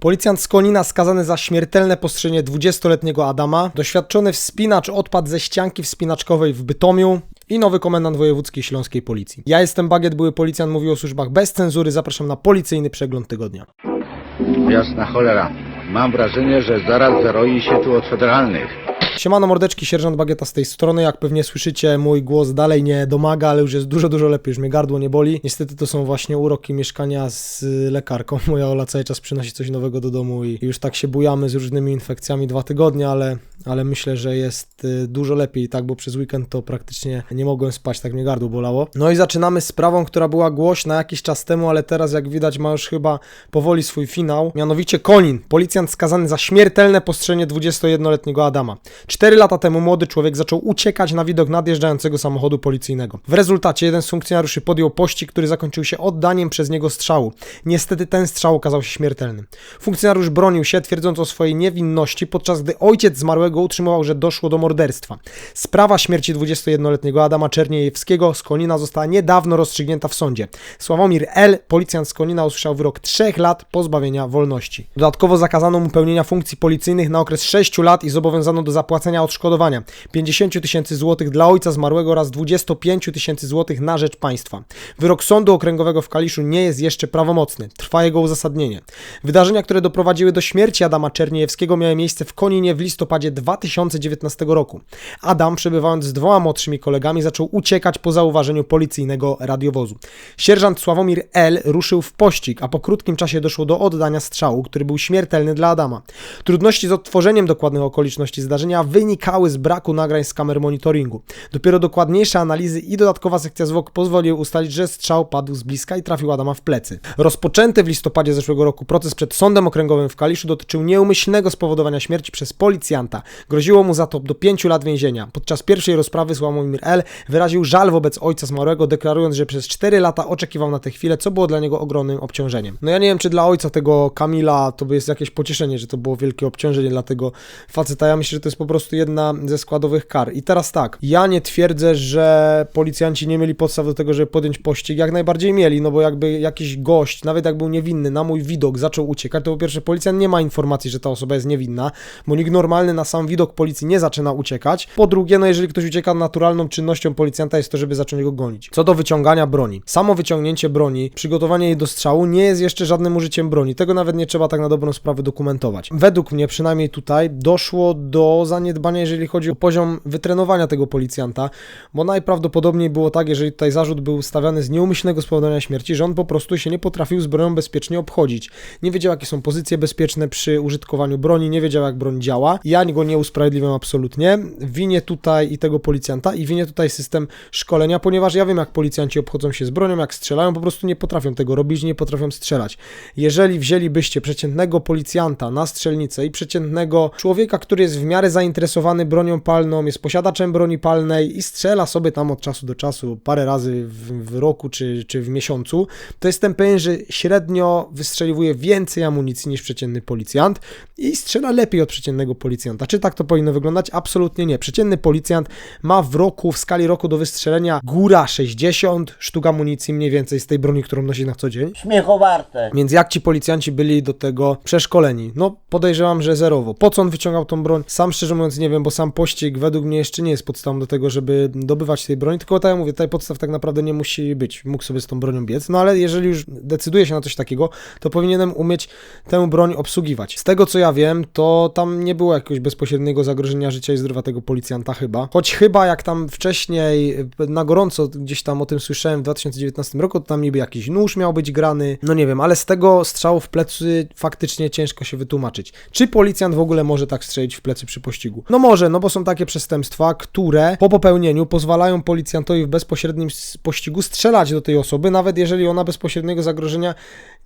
Policjant z Konina skazany za śmiertelne postrzelenie 20-letniego Adama, doświadczony wspinacz odpadł ze ścianki wspinaczkowej w Bytomiu i nowy komendant wojewódzki śląskiej policji. Ja jestem Bagiet, były policjant, mówił o służbach bez cenzury, zapraszam na policyjny przegląd tygodnia. Jasna cholera. Mam wrażenie, że zaraz zaroi się tu od federalnych. Siemano mordeczki, sierżant Bagieta z tej strony, jak pewnie słyszycie, mój głos dalej nie domaga, ale już jest dużo, dużo lepiej, już mnie gardło nie boli. Niestety to są właśnie uroki mieszkania z lekarką. Moja Ola cały czas przynosi coś nowego do domu i już tak się bujamy z różnymi infekcjami dwa tygodnie, ale, ale myślę, że jest y, dużo lepiej, tak, bo przez weekend to praktycznie nie mogłem spać, tak mnie gardło bolało. No i zaczynamy z sprawą, która była głośna jakiś czas temu, ale teraz jak widać ma już chyba powoli swój finał. Mianowicie Konin, policjant skazany za śmiertelne postrzelenie 21-letniego Adama. Cztery lata temu młody człowiek zaczął uciekać na widok nadjeżdżającego samochodu policyjnego. W rezultacie jeden z funkcjonariuszy podjął pościg, który zakończył się oddaniem przez niego strzału. Niestety ten strzał okazał się śmiertelnym. Funkcjonariusz bronił się, twierdząc o swojej niewinności, podczas gdy ojciec zmarłego utrzymywał, że doszło do morderstwa. Sprawa śmierci 21-letniego Adama Czerniejewskiego z Konina została niedawno rozstrzygnięta w sądzie. Sławomir L., policjant z Konina, usłyszał wyrok trzech lat pozbawienia wolności. Dodatkowo zakazano mu pełnienia funkcji policyjnych na okres 6 lat i zobowiązano do zapłacenia odszkodowania 50 tysięcy złotych dla ojca zmarłego oraz 25 tysięcy złotych na rzecz państwa. Wyrok Sądu Okręgowego w Kaliszu nie jest jeszcze prawomocny. Trwa jego uzasadnienie. Wydarzenia, które doprowadziły do śmierci Adama Czerniejewskiego miały miejsce w Koninie w listopadzie 2019 roku. Adam, przebywając z dwoma młodszymi kolegami, zaczął uciekać po zauważeniu policyjnego radiowozu. Sierżant Sławomir L. ruszył w pościg, a po krótkim czasie doszło do oddania strzału, który był śmiertelny dla Adama. Trudności z odtworzeniem dokładnych okoliczności zdarzenia wynikały z braku nagrań z kamer monitoringu. Dopiero dokładniejsze analizy i dodatkowa sekcja zwłok pozwoliły ustalić, że strzał padł z bliska i trafił Adama w plecy. Rozpoczęty w listopadzie zeszłego roku proces przed Sądem Okręgowym w Kaliszu dotyczył nieumyślnego spowodowania śmierci przez policjanta. Groziło mu za to do 5 lat więzienia. Podczas pierwszej rozprawy Sławomir L. wyraził żal wobec ojca zmarłego, deklarując, że przez 4 lata oczekiwał na tę chwilę, co było dla niego ogromnym obciążeniem. No ja nie wiem, czy dla ojca tego Kamila to by jest jakieś pocieszenie, że to było wielkie obciążenie dla tego faceta. Ja myślę, że to jest po jedna ze składowych kar. I teraz tak, ja nie twierdzę, że policjanci nie mieli podstaw do tego, żeby podjąć pościg. Jak najbardziej mieli, no bo jakby jakiś gość, nawet jak był niewinny, na mój widok zaczął uciekać, to po pierwsze policjant nie ma informacji, że ta osoba jest niewinna, bo nikt normalny na sam widok policji nie zaczyna uciekać. Po drugie, no jeżeli ktoś ucieka naturalną czynnością policjanta jest to, żeby zacząć go gonić. Co do wyciągania broni. Samo wyciągnięcie broni, przygotowanie jej do strzału nie jest jeszcze żadnym użyciem broni. Tego nawet nie trzeba tak na dobrą sprawę dokumentować. Według mnie, przynajmniej tutaj, doszło do zaniedbania, jeżeli chodzi o poziom wytrenowania tego policjanta, bo najprawdopodobniej było tak, jeżeli tutaj zarzut był stawiany z nieumyślnego spowodowania śmierci, że on po prostu się nie potrafił z bronią bezpiecznie obchodzić. Nie wiedział, jakie są pozycje bezpieczne przy użytkowaniu broni, nie wiedział, jak broń działa. Ja go nie usprawiedliwiam absolutnie. Winię tutaj i tego policjanta i winię tutaj system szkolenia, ponieważ ja wiem, jak policjanci obchodzą się z bronią, jak strzelają, po prostu nie potrafią tego robić, nie potrafią strzelać. Jeżeli wzięlibyście przeciętnego policjanta na strzelnicę i przeciętnego człowieka, który jest w miarę zainteresowany bronią palną, jest posiadaczem broni palnej i strzela sobie tam od czasu do czasu parę razy w, w roku czy, czy w miesiącu, to jestem pewien, że średnio wystrzeliwuje więcej amunicji niż przeciętny policjant i strzela lepiej od przeciętnego policjanta. Czy tak to powinno wyglądać? Absolutnie nie. Przeciętny policjant ma w roku, w skali roku do wystrzelenia góra 60 sztuk amunicji mniej więcej z tej broni, którą nosi na co dzień. Śmiechowarte. Więc jak ci policjanci byli do tego przeszkoleni? No, podejrzewam, że zerowo. Po co on wyciągał tą broń? Sam szczerze mówiąc nie wiem, bo sam pościg według mnie jeszcze nie jest podstawą do tego, żeby dobywać tej broni, tylko tak jak mówię, tutaj podstaw tak naprawdę nie musi być. Mógł sobie z tą bronią biec, no ale jeżeli już decyduje się na coś takiego, to powinienem umieć tę broń obsługiwać. Z tego co ja wiem, to tam nie było jakiegoś bezpośredniego zagrożenia życia i zdrowia tego policjanta chyba. Choć chyba jak tam wcześniej na gorąco gdzieś tam o tym słyszałem w 2019 roku, to tam niby jakiś nóż miał być grany, no nie wiem, ale z tego strzału w plecy faktycznie ciężko się wytłumaczyć. Czy policjant w ogóle może tak strzelić w plecy przy pościgu? No może, no bo są takie przestępstwa, które po popełnieniu pozwalają policjantowi w bezpośrednim pościgu strzelać do tej osoby, nawet jeżeli ona bezpośredniego zagrożenia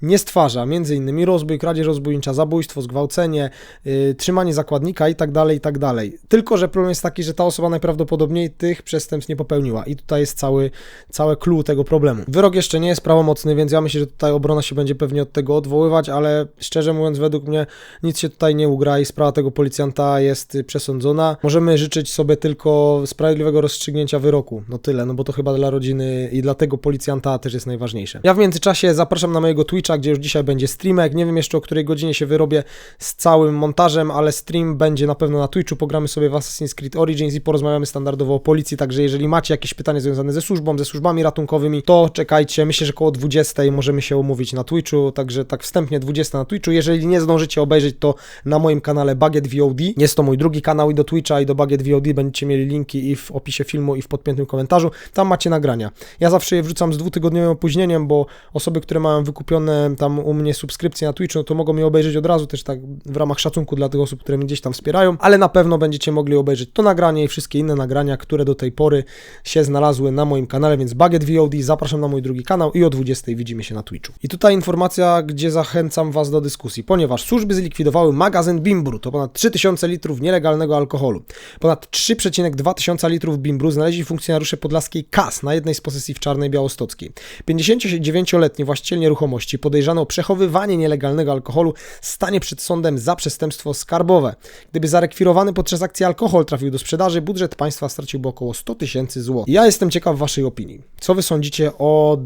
nie stwarza. Między innymi rozbój, kradzież rozbójnicza, zabójstwo, zgwałcenie, yy, trzymanie zakładnika i tak dalej, i tak dalej. Tylko, że problem jest taki, że ta osoba najprawdopodobniej tych przestępstw nie popełniła i tutaj jest cały, całe clue tego problemu. Wyrok jeszcze nie jest prawomocny, więc ja myślę, że tutaj obrona się będzie pewnie od tego odwoływać, ale szczerze mówiąc, według mnie nic się tutaj nie ugra i sprawa tego policjanta jest y, przesądzona. Możemy życzyć sobie tylko sprawiedliwego rozstrzygnięcia wyroku. No tyle, no bo to chyba dla rodziny i dla tego policjanta też jest najważniejsze. Ja w międzyczasie zapraszam na mojego Twitcha gdzie już dzisiaj będzie streamek. Nie wiem jeszcze o której godzinie się wyrobię z całym montażem, ale stream będzie na pewno na Twitchu. Pogramy sobie w Assassin's Creed Origins i porozmawiamy standardowo o policji. Także jeżeli macie jakieś pytania związane ze służbą, ze służbami ratunkowymi, to czekajcie. Myślę, że koło 20 możemy się umówić na Twitchu. Także tak wstępnie 20 na Twitchu. Jeżeli nie zdążycie obejrzeć, to na moim kanale Baget VOD. Jest to mój drugi kanał i do Twitcha i do Baget VOD będziecie mieli linki i w opisie filmu i w podpiętym komentarzu. Tam macie nagrania. Ja zawsze je wrzucam z dwutygodniowym opóźnieniem, bo osoby, które mają wykupione tam u mnie subskrypcje na Twitchu, no to mogą je obejrzeć od razu też tak w ramach szacunku dla tych osób, które mnie gdzieś tam wspierają, ale na pewno będziecie mogli obejrzeć to nagranie i wszystkie inne nagrania, które do tej pory się znalazły na moim kanale, więc Baget VOD, zapraszam na mój drugi kanał i o 20 widzimy się na Twitchu. I tutaj informacja, gdzie zachęcam Was do dyskusji, ponieważ służby zlikwidowały magazyn Bimbru, to ponad 3000 litrów nielegalnego alkoholu. Ponad 3,2 tysiąca litrów Bimbru znaleźli funkcjonariusze podlaskiej KAS na jednej z posesji w Czarnej Białostockiej. 59-letni właściciel nieruchomości podejrzany o przechowywanie nielegalnego alkoholu stanie przed sądem za przestępstwo skarbowe. Gdyby zarekwirowany podczas akcji alkohol trafił do sprzedaży, budżet państwa straciłby około 100 tysięcy złotych. Ja jestem ciekaw Waszej opinii. Co Wy sądzicie o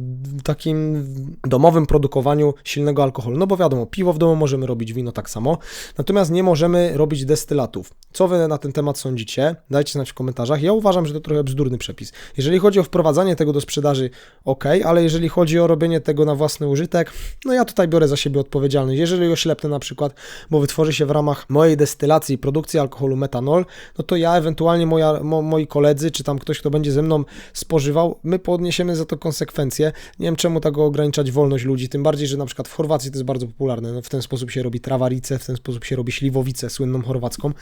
takim domowym produkowaniu silnego alkoholu? No bo wiadomo, piwo w domu możemy robić, wino tak samo, natomiast nie możemy robić destylatów. Co Wy na ten temat sądzicie? Dajcie znać w komentarzach. Ja uważam, że to trochę bzdurny przepis. Jeżeli chodzi o wprowadzanie tego do sprzedaży, ok, ale jeżeli chodzi o robienie tego na własny użytek, no ja tutaj biorę za siebie odpowiedzialność. Jeżeli oślepnę na przykład, bo wytworzy się w ramach mojej destylacji i produkcji alkoholu metanol, no to ja ewentualnie moja, mo, moi koledzy, czy tam ktoś, kto będzie ze mną spożywał, my podniesiemy za to konsekwencje. Nie wiem czemu tak ograniczać wolność ludzi, tym bardziej, że na przykład w Chorwacji to jest bardzo popularne. No, w ten sposób się robi trawarice, w ten sposób się robi śliwowicę słynną chorwacką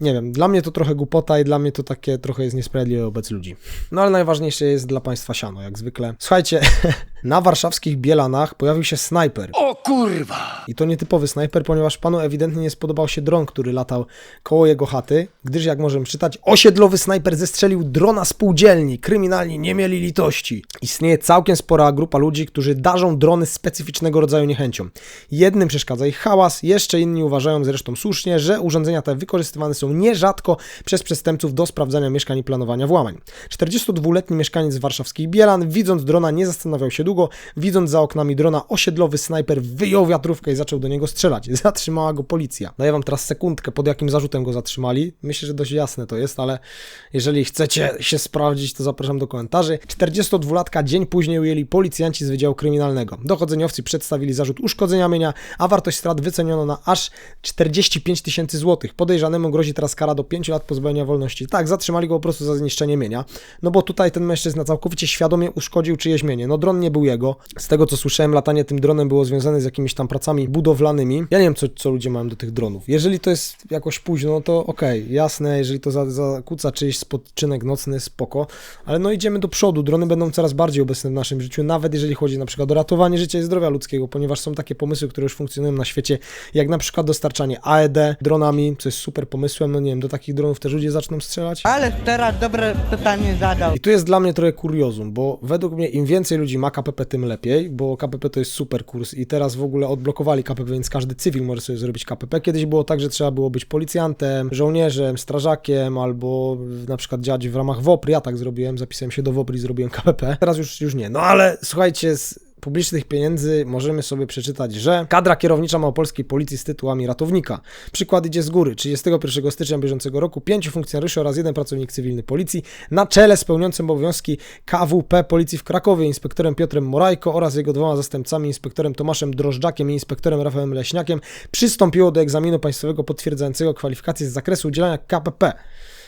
nie wiem, dla mnie to trochę głupota i dla mnie to takie trochę jest niesprawiedliwe wobec ludzi. No ale najważniejsze jest dla państwa siano, jak zwykle. Słuchajcie, na warszawskich Bielanach pojawił się snajper. O kurwa! I to nietypowy snajper, ponieważ panu ewidentnie nie spodobał się dron, który latał koło jego chaty, gdyż jak możemy czytać, osiedlowy snajper zestrzelił drona spółdzielni. Kryminalni nie mieli litości. Istnieje całkiem spora grupa ludzi, którzy darzą drony specyficznego rodzaju niechęcią. Jednym przeszkadza ich hałas, jeszcze inni uważają zresztą słusznie, że urządzenia te wykorzystywane są nierzadko przez przestępców do sprawdzania mieszkań i planowania włamań. 42-letni mieszkaniec warszawskich Bielan, widząc drona, nie zastanawiał się długo. Widząc za oknami drona, osiedlowy snajper wyjął wiatrówkę i zaczął do niego strzelać. Zatrzymała go policja. Daję wam teraz sekundkę, pod jakim zarzutem go zatrzymali. Myślę, że dość jasne to jest, ale jeżeli chcecie się sprawdzić, to zapraszam do komentarzy. 42-latka dzień później ujęli policjanci z Wydziału Kryminalnego. Dochodzeniowcy przedstawili zarzut uszkodzenia mienia, a wartość strat wyceniono na aż 45 tysięcy złotych. Podejrzanemu grozi teraz kara do 5 lat pozbawienia wolności. Tak, zatrzymali go po prostu za zniszczenie mienia, no bo tutaj ten mężczyzna całkowicie świadomie uszkodził czyjeś mienie. No dron nie był jego. Z tego co słyszałem, latanie tym dronem było związane z jakimiś tam pracami budowlanymi. Ja nie wiem, co, co ludzie mają do tych dronów. Jeżeli to jest jakoś późno, no to okej, jasne, jeżeli to za- zakłóca czyjś spoczynek nocny, spoko, ale no idziemy do przodu. Drony będą coraz bardziej obecne w naszym życiu, nawet jeżeli chodzi na przykład o ratowanie życia i zdrowia ludzkiego, ponieważ są takie pomysły, które już funkcjonują na świecie, jak na przykład dostarczanie AED dronami, co jest super pomysłem, no nie wiem, do takich dronów też ludzie zaczną strzelać. Ale teraz dobre pytanie zadał. I tu jest dla mnie trochę kuriozum, bo według mnie im więcej ludzi ma KPP, tym lepiej, bo KPP to jest super kurs i teraz w ogóle odblokowali KPP, więc każdy cywil może sobie zrobić KPP. Kiedyś było tak, że trzeba było być policjantem, żołnierzem, strażakiem albo na przykład działać w ramach WOPR. Ja tak zrobiłem, zapisałem się do WOPR i zrobiłem KPP. Teraz już, już nie. No ale słuchajcie, z publicznych pieniędzy możemy sobie przeczytać, że kadra kierownicza małopolskiej policji z tytułami ratownika. Przykład idzie z góry. 31 stycznia bieżącego roku pięciu funkcjonariuszy oraz jeden pracownik cywilny policji na czele z pełniącym obowiązki KWP Policji w Krakowie, inspektorem Piotrem Morajko oraz jego dwoma zastępcami, inspektorem Tomaszem Drożdżakiem i inspektorem Rafałem Leśniakiem, przystąpiło do egzaminu państwowego potwierdzającego kwalifikacje z zakresu udzielania KPP.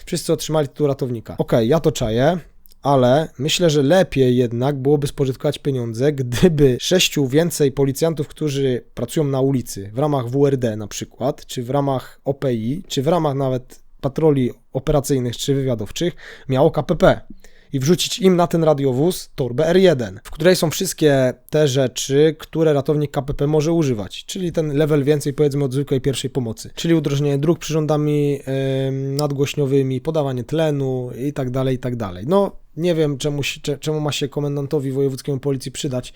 Wszyscy otrzymali tytuł ratownika. Okej, ja to czaję ale myślę, że lepiej jednak byłoby spożytkować pieniądze, gdyby sześciu więcej policjantów, którzy pracują na ulicy w ramach WRD na przykład, czy w ramach OPI, czy w ramach nawet patroli operacyjnych czy wywiadowczych, miało KPP. I wrzucić im na ten radiowóz torbę R1, w której są wszystkie te rzeczy, które ratownik KPP może używać, czyli ten level więcej powiedzmy od zwykłej pierwszej pomocy, czyli udrożnienie dróg przyrządami em, nadgłośniowymi, podawanie tlenu i tak dalej, i tak dalej. No, nie wiem czemu, czemu ma się komendantowi wojewódzkiemu policji przydać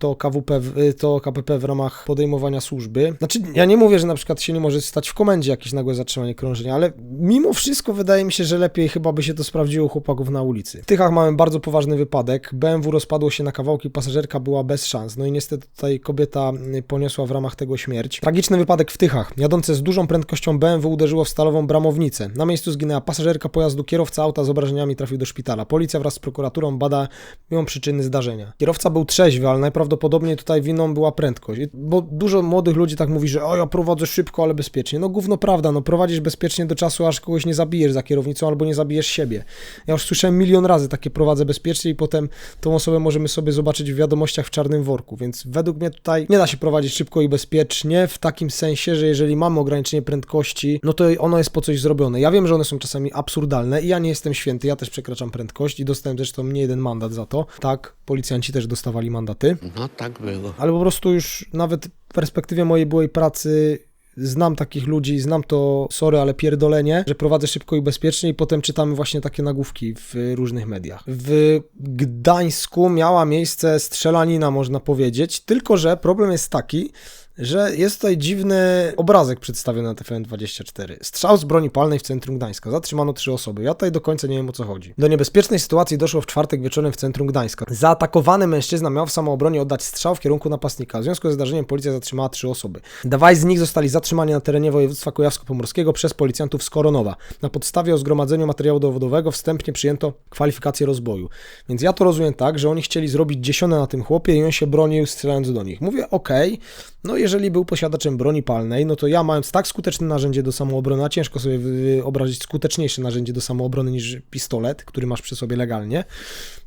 to KWP, to KPP w ramach podejmowania służby. Znaczy, ja nie mówię, że na przykład się nie może stać w komendzie jakieś nagłe zatrzymanie krążenia, ale mimo wszystko wydaje mi się, że lepiej chyba by się to sprawdziło u chłopaków na ulicy. W Tychach mamy bardzo poważny wypadek. BMW rozpadło się na kawałki, pasażerka była bez szans. No i niestety tutaj kobieta y, poniosła w ramach tego śmierć. Tragiczny wypadek w Tychach. Jadące z dużą prędkością BMW uderzyło w stalową bramownicę. Na miejscu zginęła pasażerka pojazdu, kierowca auta z obrażeniami trafił do szpitala. Policja wraz z prokuraturą bada ją przyczyny zdarzenia. Kierowca był trzeźwy, ale najprawdopodobniej tutaj winą była prędkość. Bo dużo młodych ludzi tak mówi, że o ja prowadzę szybko, ale bezpiecznie. No gówno prawda, no prowadzisz bezpiecznie do czasu, aż kogoś nie zabijesz za kierownicą albo nie zabijesz siebie. Ja już słyszałem milion razy takie prowadzę bezpiecznie i potem tą osobę możemy sobie zobaczyć w wiadomościach w czarnym worku, więc według mnie tutaj nie da się prowadzić szybko i bezpiecznie w takim sensie, że jeżeli mamy ograniczenie prędkości, no to ono jest po coś zrobione. Ja wiem, że one są czasami absurdalne i ja nie jestem święty, ja też przekraczam prędkość i dostałem zresztą nie jeden mandat za to. Tak, policjanci też dostawali mandaty No tak było. ale po prostu już nawet w perspektywie mojej byłej pracy znam takich ludzi, znam to, sorry, ale pierdolenie, że prowadzę szybko i bezpiecznie i potem czytamy właśnie takie nagłówki w różnych mediach. W Gdańsku miała miejsce strzelanina, można powiedzieć, tylko że problem jest taki, że jest tutaj dziwny obrazek przedstawiony na TVN24. Strzał z broni palnej w centrum Gdańska. Zatrzymano trzy osoby. Ja tutaj do końca nie wiem o co chodzi. Do niebezpiecznej sytuacji doszło w czwartek wieczorem w centrum Gdańska. Zaatakowany mężczyzna miał w samoobronie oddać strzał w kierunku napastnika. W związku ze zdarzeniem policja zatrzymała trzy osoby. Dwaj z nich zostali zatrzymani na terenie województwa kujawsko-pomorskiego przez policjantów z Koronowa. Na podstawie o zgromadzeniu materiału dowodowego wstępnie przyjęto kwalifikację rozboju. Więc ja to rozumiem tak, że oni chcieli zrobić dziesione na tym chłopie i on się bronił strzelając do nich. Mówię, okej, no jeżeli był posiadaczem broni palnej, no to ja mając tak skuteczne narzędzie do samoobrony, a ciężko sobie wyobrazić skuteczniejsze narzędzie do samoobrony niż pistolet, który masz przy sobie legalnie,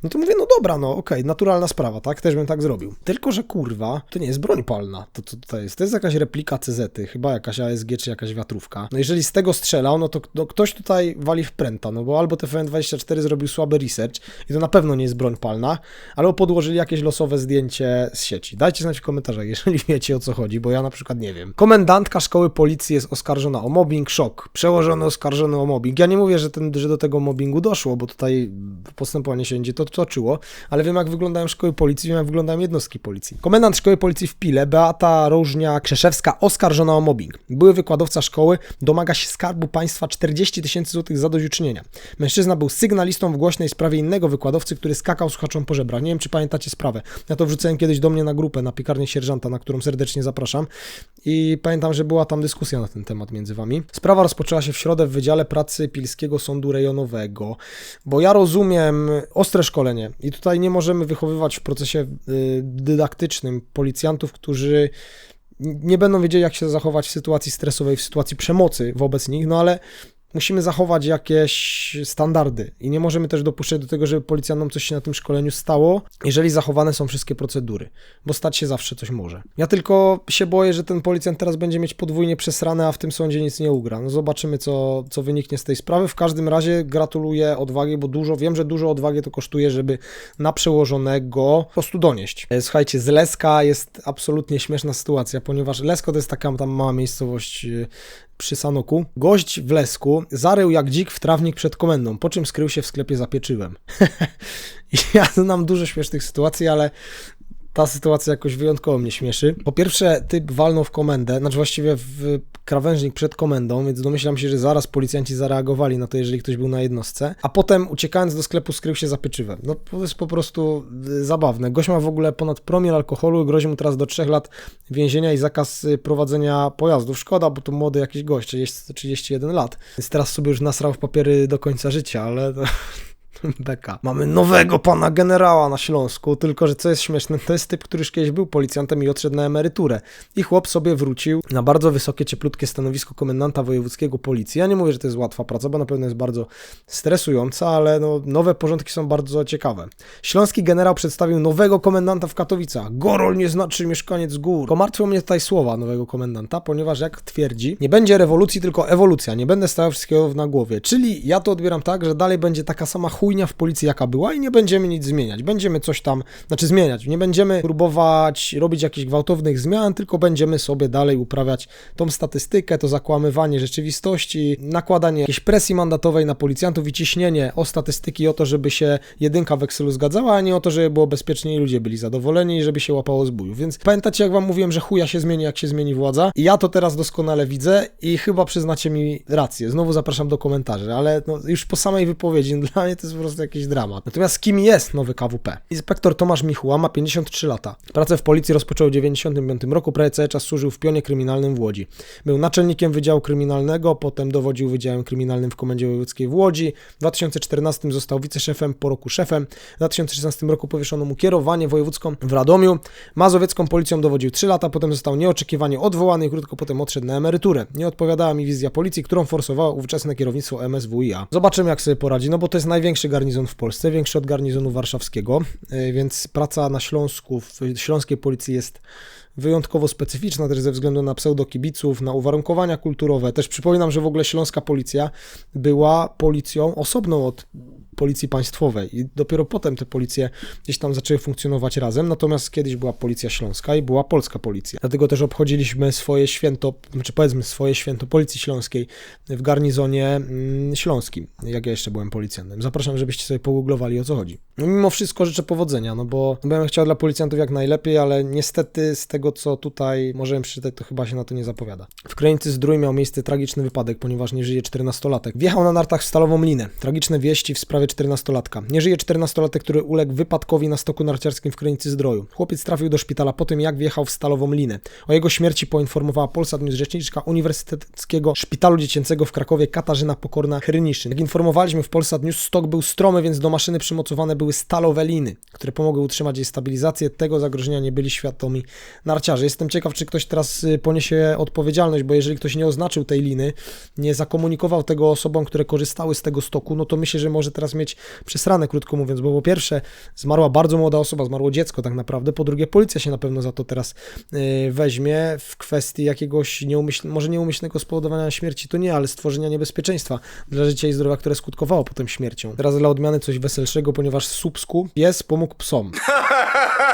no to mówię, no dobra, no okej, naturalna sprawa, tak, też bym tak zrobił. Tylko, że kurwa, to nie jest broń palna, to co tutaj jest, to jest jakaś replika CZ, chyba jakaś ASG czy jakaś wiatrówka. No jeżeli z tego strzelał, no to no, ktoś tutaj wali w pręta, no bo albo TVN24 zrobił słaby research i to na pewno nie jest broń palna, albo podłożyli jakieś losowe zdjęcie z sieci. Dajcie znać w komentarzach, jeżeli wiecie o co chodzi, bo ja na przykład nie wiem. Komendantka szkoły policji jest oskarżona o mobbing, szok. Przełożony oskarżony o mobbing. Ja nie mówię, że, ten, że do tego mobbingu doszło, bo tutaj postępowanie się będzie to toczyło, ale wiem jak wyglądają szkoły policji, wiem jak wyglądają jednostki policji. Komendant szkoły policji w Pile, Beata Różnia-Krzeszewska, oskarżona o mobbing. Były wykładowca szkoły domaga się skarbu państwa 40 tysięcy złotych zadośćuczynienia. Mężczyzna był sygnalistą w głośnej sprawie innego wykładowcy, który skakał słuchaczom po żebrach. Nie wiem, czy pamiętacie sprawę. Ja to wrzucałem kiedyś do mnie na grupę, na piekarnię sierżanta, na którą serdecznie zapraszam. I pamiętam, że była tam dyskusja na ten temat między wami. Sprawa rozpoczęła się w środę w Wydziale Pracy Pilskiego Sądu Rejonowego, bo ja rozumiem ostre szkolenie i tutaj nie możemy wychowywać w procesie y, dydaktycznym policjantów, którzy nie będą wiedzieli, jak się zachować w sytuacji stresowej, w sytuacji przemocy wobec nich, no ale musimy zachować jakieś standardy i nie możemy też dopuszczać do tego, żeby policjantom coś się na tym szkoleniu stało, jeżeli zachowane są wszystkie procedury, bo stać się zawsze coś może. Ja tylko się boję, że ten policjant teraz będzie mieć podwójnie przesrane, a w tym sądzie nic nie ugra. No zobaczymy, co, co wyniknie z tej sprawy. W każdym razie gratuluję odwagi, bo dużo, wiem, że dużo odwagi to kosztuje, żeby na przełożonego po prostu donieść. E, Słuchajcie, z Leska jest absolutnie śmieszna sytuacja, ponieważ Lesko to jest taka tam mała miejscowość e, przy Sanoku. Gość w Lesku zarył jak dzik w trawnik przed komendą, po czym skrył się w sklepie za pieczywem. I ja znam dużo śmiesznych sytuacji, ale ta sytuacja jakoś wyjątkowo mnie śmieszy. Po pierwsze, typ walnął w komendę, znaczy właściwie w krawężnik przed komendą, więc domyślam się, że zaraz policjanci zareagowali na to, jeżeli ktoś był na jednostce, a potem uciekając do sklepu skrył się za pieczywem. No to jest po prostu y, zabawne. Gość ma w ogóle ponad promil alkoholu, grozi mu teraz do 3 lat więzienia i zakaz y, prowadzenia pojazdów. Szkoda, bo to młody jakiś gość, 30, 31 lat, więc teraz sobie już nasrał w papiery do końca życia, ale... Beka. Mamy nowego pana generała na Śląsku, tylko że co jest śmieszne, to jest typ, który już kiedyś był policjantem i odszedł na emeryturę. I chłop sobie wrócił na bardzo wysokie, cieplutkie stanowisko komendanta wojewódzkiego policji. Ja nie mówię, że to jest łatwa praca, bo na pewno jest bardzo stresująca, ale no, nowe porządki są bardzo ciekawe. Śląski generał przedstawił nowego komendanta w Katowicach. Gorol nie znaczy mieszkaniec gór. Tylko martwią mnie tutaj słowa nowego komendanta, ponieważ jak twierdzi, nie będzie rewolucji, tylko ewolucja. Nie będę stawiał wszystkiego na głowie. Czyli ja to odbieram tak, że dalej będzie taka sama chuj w policji jaka była i nie będziemy nic zmieniać. Będziemy coś tam, znaczy zmieniać. Nie będziemy próbować robić jakichś gwałtownych zmian, tylko będziemy sobie dalej uprawiać tą statystykę, to zakłamywanie rzeczywistości, nakładanie jakiejś presji mandatowej na policjantów i ciśnienie o statystyki, o to, żeby się jedynka w Excelu zgadzała, a nie o to, żeby było bezpiecznie i ludzie byli zadowoleni i żeby się łapało zbójów. Więc pamiętacie, jak wam mówiłem, że chuja się zmieni, jak się zmieni władza? I ja to teraz doskonale widzę i chyba przyznacie mi rację. Znowu zapraszam do komentarzy, ale no, już po samej wypowiedzi, no, dla mnie to jest prostu jakiś dramat. Natomiast kim jest nowy KWP? Inspektor Tomasz Michuła ma 53 lata. Pracę w policji rozpoczął w 1995 roku, prawie cały czas służył w pionie kryminalnym w Łodzi. Był naczelnikiem Wydziału Kryminalnego, potem dowodził Wydziałem Kryminalnym w Komendzie Wojewódzkiej w Łodzi. W 2014 został wiceszefem, po roku szefem. W 2016 roku powieszono mu kierowanie wojewódzką w Radomiu. Mazowiecką policją dowodził 3 lata, potem został nieoczekiwanie odwołany i krótko potem odszedł na emeryturę. Nie odpowiadała mi wizja policji, którą forsowało ówczesne kierownictwo MSWiA. Zobaczymy, jak sobie poradzi, no bo to jest największy garnizon w Polsce, większy od garnizonu warszawskiego, yy, więc praca na Śląsku, w śląskiej policji jest wyjątkowo specyficzna też ze względu na pseudokibiców, na uwarunkowania kulturowe. Też przypominam, że w ogóle śląska policja była policją osobną od policji państwowej i dopiero potem te policje gdzieś tam zaczęły funkcjonować razem, natomiast kiedyś była policja śląska i była polska policja. Dlatego też obchodziliśmy swoje święto, znaczy powiedzmy swoje święto policji śląskiej w garnizonie mm, śląskim, jak ja jeszcze byłem policjantem. Zapraszam, żebyście sobie pogooglowali o co chodzi. No, mimo wszystko życzę powodzenia, no bo bym chciał dla policjantów jak najlepiej, ale niestety z tego co tutaj możemy przeczytać, to chyba się na to nie zapowiada. W Krynicy Zdrój miał miejsce tragiczny wypadek, ponieważ nie żyje 14-latek. Wjechał na nartach w stalową linę. Tragiczne wieści w sprawie 14-latka. Nie żyje 14-latek, który uległ wypadkowi na stoku narciarskim w Krynicy Zdroju. Chłopiec trafił do szpitala po tym, jak wjechał w stalową linę. O jego śmierci poinformowała Polsat News rzeczniczka Uniwersyteckiego Szpitalu Dziecięcego w Krakowie Katarzyna Pokorna-Hryniszyn. Jak informowaliśmy w Polsat News, stok był stromy, więc do maszyny przymocowane były stalowe liny, które pomogły utrzymać jej stabilizację. Tego zagrożenia nie byli świadomi narciarze. Jestem ciekaw, czy ktoś teraz y, poniesie odpowiedzialność, bo jeżeli ktoś nie oznaczył tej liny, nie zakomunikował tego osobom, które korzystały z tego stoku, no to myślę, że może teraz mieć przesrane, krótko mówiąc, bo po pierwsze zmarła bardzo młoda osoba, zmarło dziecko tak naprawdę, po drugie policja się na pewno za to teraz y, weźmie w kwestii jakiegoś nieumyśl, może nieumyślnego spowodowania śmierci, to nie, ale stworzenia niebezpieczeństwa dla życia i zdrowia, które skutkowało potem śmiercią. Teraz dla odmiany coś weselszego, ponieważ w Słupsku pies pomógł psom.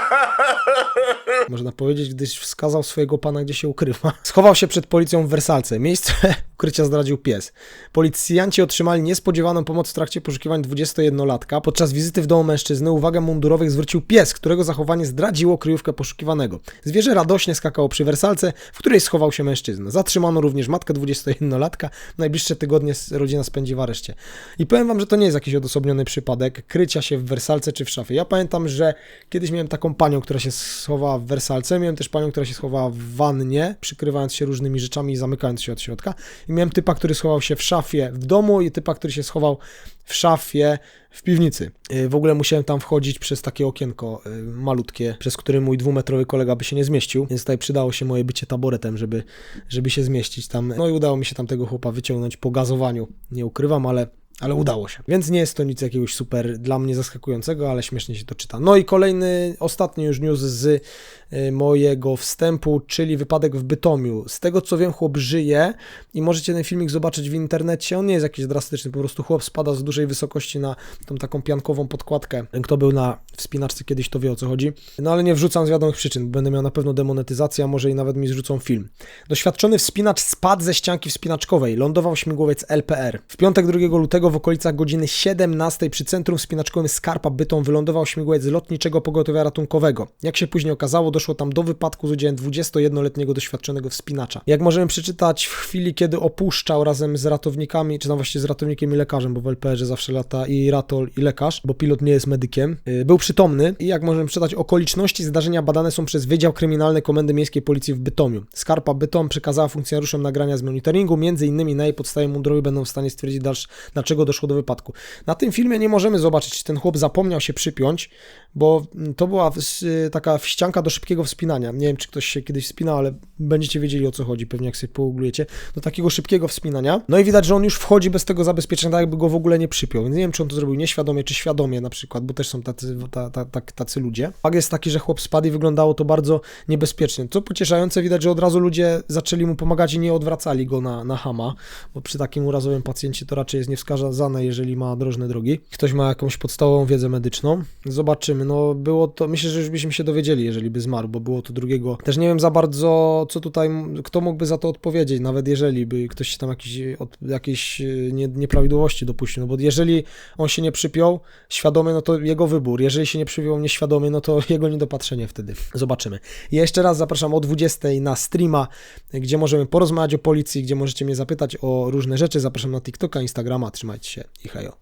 Można powiedzieć, gdyś wskazał swojego pana, gdzie się ukrywa. Schował się przed policją w Wersalce. Miejsce ukrycia zdradził pies. Policjanci otrzymali niespodziewaną pomoc w trakcie poszukiwań 21-latka. Podczas wizyty w domu mężczyzny uwagę mundurowych zwrócił pies, którego zachowanie zdradziło kryjówkę poszukiwanego. Zwierzę radośnie skakało przy Wersalce, w której schował się mężczyzna. Zatrzymano również matkę 21-latka. Najbliższe tygodnie rodzina spędzi w areszcie. I powiem wam, że to nie jest jakiś odosobniony przypadek krycia się w Wersalce czy w szafie. Ja pamiętam, że kiedyś miałem taką panią, która się schowała w Wersalce, miałem też panią, która się schowała w wannie, przykrywając się różnymi rzeczami i zamykając się od środka. I miałem typa, który schował się w szafie w domu i typa, który się schował w szafie w piwnicy. Yy, W ogóle musiałem tam wchodzić przez takie okienko yy, malutkie, przez które mój dwumetrowy kolega by się nie zmieścił, więc tutaj przydało się moje bycie taboretem, żeby, żeby się zmieścić tam. No i udało mi się tam tego chłopa wyciągnąć po gazowaniu. Nie ukrywam, ale ale udało się. Więc nie jest to nic jakiegoś super dla mnie zaskakującego, ale śmiesznie się to czyta. No i kolejny, ostatni już news z y, mojego wstępu, czyli wypadek w Bytomiu. Z tego co wiem, chłop żyje i możecie ten filmik zobaczyć w internecie. On nie jest jakiś drastyczny, po prostu chłop spada z dużej wysokości na tą taką piankową podkładkę. Kto był na wspinaczce kiedyś, to wie o co chodzi. No ale nie wrzucam z wiadomych przyczyn, będę miał na pewno demonetyzację, a może i nawet mi zrzucą film. Doświadczony wspinacz spadł ze ścianki wspinaczkowej. Lądował śmigłowiec LPR. W piątek 2 lutego w okolicach godziny 17 przy centrum wspinaczkowym Skarpa Bytom wylądował śmigłowiec lotniczego pogotowia ratunkowego. Jak się później okazało, doszło tam do wypadku z udziałem 21-letniego doświadczonego wspinacza. Jak możemy przeczytać, w chwili kiedy opuszczał razem z ratownikami, czy tam właściwie z ratownikiem i lekarzem, bo w LPR-ze zawsze lata i ratol i lekarz, bo pilot nie jest medykiem, yy, był przytomny i jak możemy przeczytać, okoliczności zdarzenia badane są przez Wydział Kryminalny Komendy Miejskiej Policji w Bytomiu. Skarpa Bytom przekazała funkcjonariuszom nagrania z monitoringu, między innymi na jej podstawie mundurowi będą w stanie stwierdzić, dalsz, dlaczego doszło do wypadku. Na tym filmie nie możemy zobaczyć, czy ten chłop zapomniał się przypiąć, bo to była y, taka ścianka do szybkiego wspinania. Nie wiem, czy ktoś się kiedyś wspinał, ale będziecie wiedzieli o co chodzi, pewnie jak sobie pooglujecie. Do takiego szybkiego wspinania. No i widać, że on już wchodzi bez tego zabezpieczenia, tak jakby go w ogóle nie przypiął. Więc nie wiem, czy on to zrobił nieświadomie, czy świadomie na przykład, bo też są tacy, ta, ta, ta, tacy ludzie. Fakt jest taki, że chłop spadł i wyglądało to bardzo niebezpiecznie. Co pocieszające, widać, że od razu ludzie zaczęli mu pomagać i nie odwracali go na, na hama, bo przy takim urazowym pacjencie to raczej jest wskazane, jeżeli ma drożne drogi. Ktoś ma jakąś podstawową wiedzę medyczną. Zobaczymy. No było to, myślę, że już byśmy się dowiedzieli, jeżeli by zmarł, bo było to drugiego. Też nie wiem za bardzo, co tutaj, kto mógłby za to odpowiedzieć, nawet jeżeli by ktoś się tam jakiś, od, jakieś e, nie, nieprawidłowości dopuścił. No bo jeżeli on się nie przypiął świadomie, no to jego wybór. Jeżeli się nie przypiął nieświadomie, no to jego niedopatrzenie wtedy. Zobaczymy. I jeszcze raz zapraszam o 20 na streama, gdzie możemy porozmawiać o policji, gdzie możecie mnie zapytać o różne rzeczy. Zapraszam na TikToka, Instagrama. Trzymajcie się i hejo.